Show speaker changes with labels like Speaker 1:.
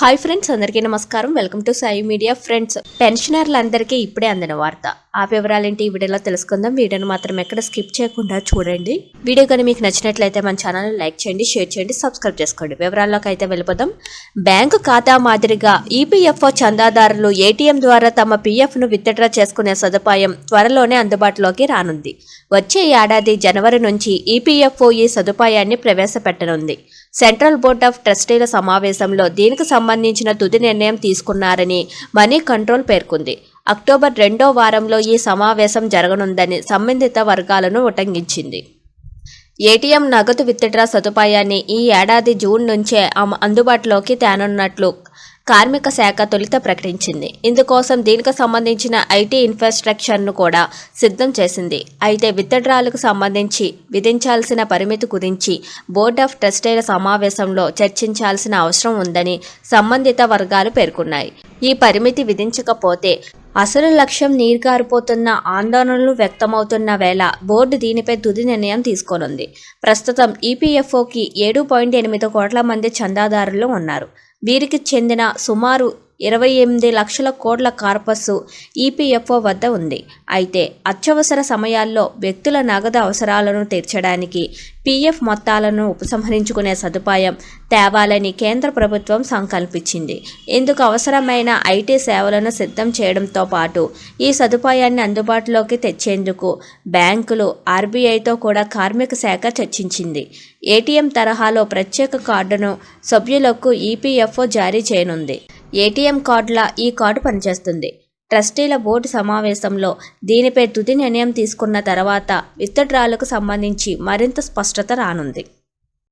Speaker 1: Hi friends అందరికీ నమస్కారం. Welcome to Sai media friends పెన్షనర్లందరికీ ఇప్పుడే అందిన వార్త. ఆ వివరాలేంటి ఈ వీడియోలో తెలుసుకుందాం. వీడియోను మాత్రం ఎక్కడ స్కిప్ చేయకుండా చూడండి. వీడియో కానీ మీకు నచ్చినట్లయితే మన ఛానల్ లైక్ చేయండి షేర్ చేయండి సబ్స్క్రైబ్ చేసుకోండి. వివరాల్లోకి అయితే వెళ్ళిపోదాం. బ్యాంకు ఖాతా మాదిరిగా ఈపీఎఫ్ఓ చందాదారులు ఏటీఎం ద్వారా తమ పీఎఫ్ను విత్డ్రా చేసుకునే సదుపాయం త్వరలోనే అందుబాటులోకి రానుంది. వచ్చే ఏడాది జనవరి నుంచి ఈపీఎఫ్ఓ ఈ సదుపాయాన్ని ప్రవేశపెట్టనుంది. సెంట్రల్ బోర్డ్ ఆఫ్ ట్రస్టీల సమావేశంలో దీనికి సంబంధించిన తుది నిర్ణయం తీసుకున్నారని మనీ కంట్రోల్ పేర్కొంది. అక్టోబర్ రెండో వారంలో ఈ సమావేశం జరగనుందని సంబంధిత వర్గాలను ఉటంకించింది. ఏటీఎం నగదు విత్డ్రా సదుపాయాన్ని ఈ ఏడాది జూన్ నుంచే అందుబాటులోకి తేనున్నట్లు కార్మిక శాఖ తొలుత ప్రకటించింది. ఇందుకోసం దీనికి సంబంధించిన ఐటీ ఇన్ఫ్రాస్ట్రక్చర్ను కూడా సిద్ధం చేసింది. అయితే విత్తడ్రాలకు సంబంధించి విధించాల్సిన పరిమితి గురించి బోర్డ్ ఆఫ్ ట్రస్టీల సమావేశంలో చర్చించాల్సిన అవసరం ఉందని సంబంధిత వర్గాలు పేర్కొన్నాయి. ఈ పరిమితి విధించకపోతే అసలు లక్ష్యం నీరుగారిపోతున్న ఆందోళనలు వ్యక్తమవుతున్న వేళ బోర్డు దీనిపై తుది నిర్ణయం తీసుకోనుంది. ప్రస్తుతం ఈపీఎఫ్ఓకి ఏడు పాయింట్ ఎనిమిది కోట్ల మంది చందాదారులు ఉన్నారు. వీరికి చెందిన సుమారు ఇరవై ఎనిమిది లక్షల కోట్ల కార్పస్ ఈపీఎఫ్ఓ వద్ద ఉంది. అయితే అత్యవసర సమయాల్లో వ్యక్తుల నగదు అవసరాలను తీర్చడానికి పీఎఫ్ మొత్తాలను ఉపసంహరించుకునే సదుపాయం తేవాలని కేంద్ర ప్రభుత్వం సంకల్పించింది. ఇందుకు అవసరమైన ఐటీ సేవలను సిద్ధం చేయడంతో పాటు ఈ సదుపాయాన్ని అందుబాటులోకి తెచ్చేందుకు బ్యాంకులు ఆర్బీఐతో కూడా కార్మిక శాఖ చర్చించింది. ఏటీఎం తరహాలో ప్రత్యేక కార్డును సభ్యులకు ఈపీఎఫ్ఓ జారీ చేయనుంది. ఏటీఎం కార్డుల ఈ కార్డు పనిచేస్తుంది. ట్రస్టీల బోర్డు సమావేశంలో దీనిపై తుది నిర్ణయం తీసుకున్న తర్వాత విత్డ్రాలకు సంబంధించి మరింత స్పష్టత రానుంది.